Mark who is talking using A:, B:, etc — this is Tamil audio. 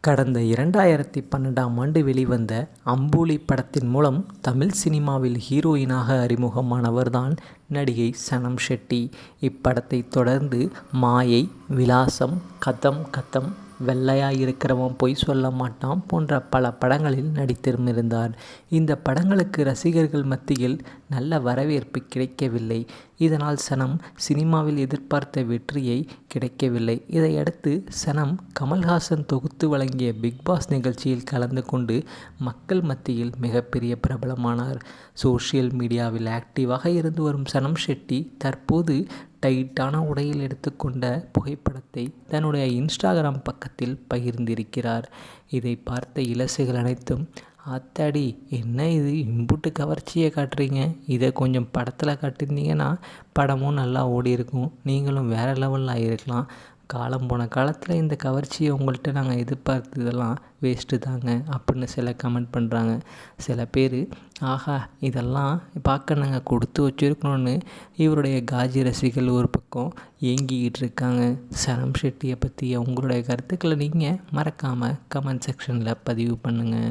A: கடந்த இரண்டாயிரத்தி பன்னெண்டாம் ஆண்டு வெளிவந்த அம்புலி படத்தின் மூலம் தமிழ் சினிமாவில் ஹீரோயினாக அறிமுகமானவர் தான் நடிகை சனம் ஷெட்டி. இப்படத்தை தொடர்ந்து மாயை விலாசம் கதம் கதம் வெள்ளையாக இருக்கிறவன் பொய் சொல்ல மாட்டான் போன்ற பல படங்களில் நடித்திருந்தார் இந்த படங்களுக்கு ரசிகர்கள் மத்தியில் நல்ல வரவேற்பு கிடைக்கவில்லை. இதனால் சனம் சினிமாவில் எதிர்பார்த்த வெற்றியை கிடைக்கவில்லை. இதையடுத்து சனம் கமல்ஹாசன் தொகுத்து வழங்கிய பிக் பாஸ் நிகழ்ச்சியில் கலந்து கொண்டு மக்கள் மத்தியில் மிகப்பெரிய பிரபலமானார். சோஷியல் மீடியாவில் ஆக்டிவாக இருந்து வரும் சனம் ஷெட்டி தற்போது டைட்டான உடையில் எடுத்துக்கொண்ட புகைப்படத்தை தன்னுடைய இன்ஸ்டாகிராம் பக்கத்தில் பகிர்ந்திருக்கிறார். இதை பார்த்த இலசுகள் அனைத்தும் ஆத்தாடி என்ன இது? இம்புட்டு கவர்ச்சியை காட்டுறீங்க? இதை கொஞ்சம் படத்தில் காட்டியிருந்தீங்கன்னா படமும் நல்லா ஓடி இருக்கும் நீங்களும் வேறு லெவலில் ஆகியிருக்கலாம் காலம் போன காலத்தில் இந்த கவர்ச்சியை உங்கள்கிட்ட நாங்கள் எதிர்பார்த்ததெல்லாம் வேஸ்ட்டு தாங்க அப்படின்னு சில கமெண்ட் பண்ணுறாங்க சில பேர் ஆஹா இதெல்லாம் பார்க்க நாங்கள் கொடுத்து வச்சுருக்கணும்னு இவருடைய காஜி ரசிகர்கள் ஒரு பக்கம் ஏங்கிக்கிட்டு இருக்காங்க. சரம் ஷெட்டியை பற்றி உங்களுடைய கருத்துக்களை நீங்கள் மறக்காமல் கமெண்ட் செக்ஷனில் பதிவு பண்ணுங்கள்